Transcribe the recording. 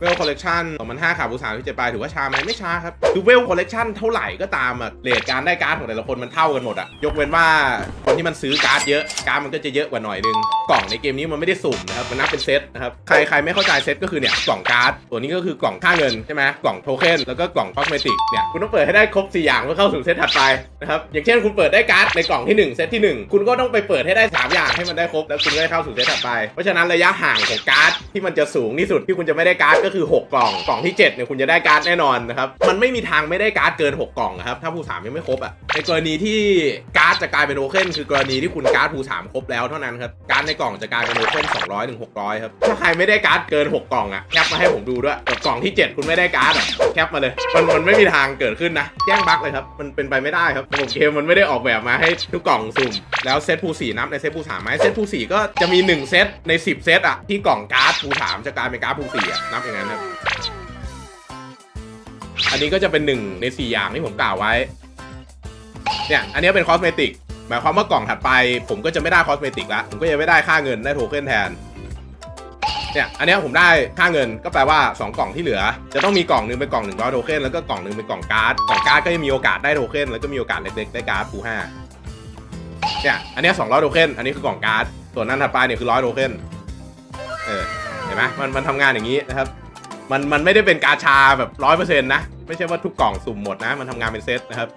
เวลคอลเลกชัน2005ขาบูสามที่เจ็ดปลายถือว่าช้าไหมไม่ช้าครับคือเวลคอลเลกชันเท่าไหร่ก็ตามอะเรทการได้การ์ดของแต่ละคนมันเท่ากันหมดอะยกเว้นว่าคนที่มันซื้อการ์ดเยอะการ์ดมันก็จะเยอะกว่าหน่อยนึง กล่องในเกมนี้มันไม่ได้สุ่มนะครับมันนับเป็นเซตนะครับใครใครไม่เข้าใจเซตก็คือเนี่ยกล่องการ์ดตัวนี้ก็คือกล่องค่าเงินใช่ไหมกล่องโทเค็นแล้วก็กล่องคอสเมติกเนี่ยคุณต้องเปิดให้ได้ครบ4อย่างเพื่อเข้าสู่เซตถัดไปนะครับอย่างเช่นคุณเปิดได้การ์ดในกล่องที่หนึ่งเซตที่หนึ่งคุณก็ต้องไปเปิดให้ได้สามอย่างให้มันได้ครบแล้วคุณก็ได้เข้าสู่เซตถัดไป เพราะฉะนั้นระยะห่างของการ์ดที่มันจะสูงที่สุดที่คุณจะไม่ได้การ์ดก็คือ 6 กล่องกล่องที่7เนี่ยคุณจะได้การ์ดแน่นอนนะครับมันไม่มีทางไม่ได้การ์ดเกิน 6 กล่องนะครับถ้าภูสามยังไม่ครบอะในกรณีที่การ์ดจะกลายเป็นโอเค็นคือกรณีที่คุณการ์ดภูสามครบแล้วเท่านั้นครับการ์ดในกล่องจะกลายเป็นโอเค็น200ถึง600 ครับ ถ้าใครไม่ได้การ์ดเกิน 6 กล่องอะแคปมาให้ผมดูด้วยแต่กล่องที่ 7 คุณไม่ได้การ์ดอะแคปมาเลย มันมันไม่มีทางเกิดขึ้นนะ แจ้งบั๊กเลยครับ มันเป็นไปไม่ได้ครับระบบเกมมันไม่ได้ออกแบบมาให้ทุกกล่องสุ่ม แล้วเซตภูสี่นับในเซตภูสามไหมเซตภูสี่ก็จะมีหนึ่งเซตใน 10 เซตอะที่กล่องการ์ดภูสามจะกลายเป็นการ์ดภูสี่อะนับอย่างนั้นครับอันนี้ก็จะเป็นหนึ่งใน 4 อย่างที่ผมกล่าวไว้เนี่ยอันนี้เป็นคอสเมติก หมายความว่ากล่องถัดไป ผมก็จะไม่ได้คอสเมติกละผมก็จะไม่ได้ค่าเงินได้โทเค็นแทนเนี่ยอันนี้ผมได้ค่าเงินก็แปลว่า 2 กล่องที่เหลือ จะต้องมีกล่องหนึงเป็นกล่อง1 0 0โทเค็นแล้วก็กล่องหนึงเป็นกล่องการ์ดกล่องการ์ดก็จะมีโอกาสได้โทเค็นแล้วก็มีโอกาสเล็กๆได้การ์ดฟูห้าเนี่ยอันนี้ย200โทเค็นอันนี้คือกล่องการ์ดส่วนนั้นถัดไปเนี่ยคือ100โทเค็นเออเห็นไหมมันมันทำงานอย่างนี้นะครับ มันมันไม่ได้เป็นกาชาแบบร้อยเปอร์เซ็นต์นะไม่ใช่ว่าทุกกล่องสุ่มหมดนะ มันทำงานเป็นเซตนะครับ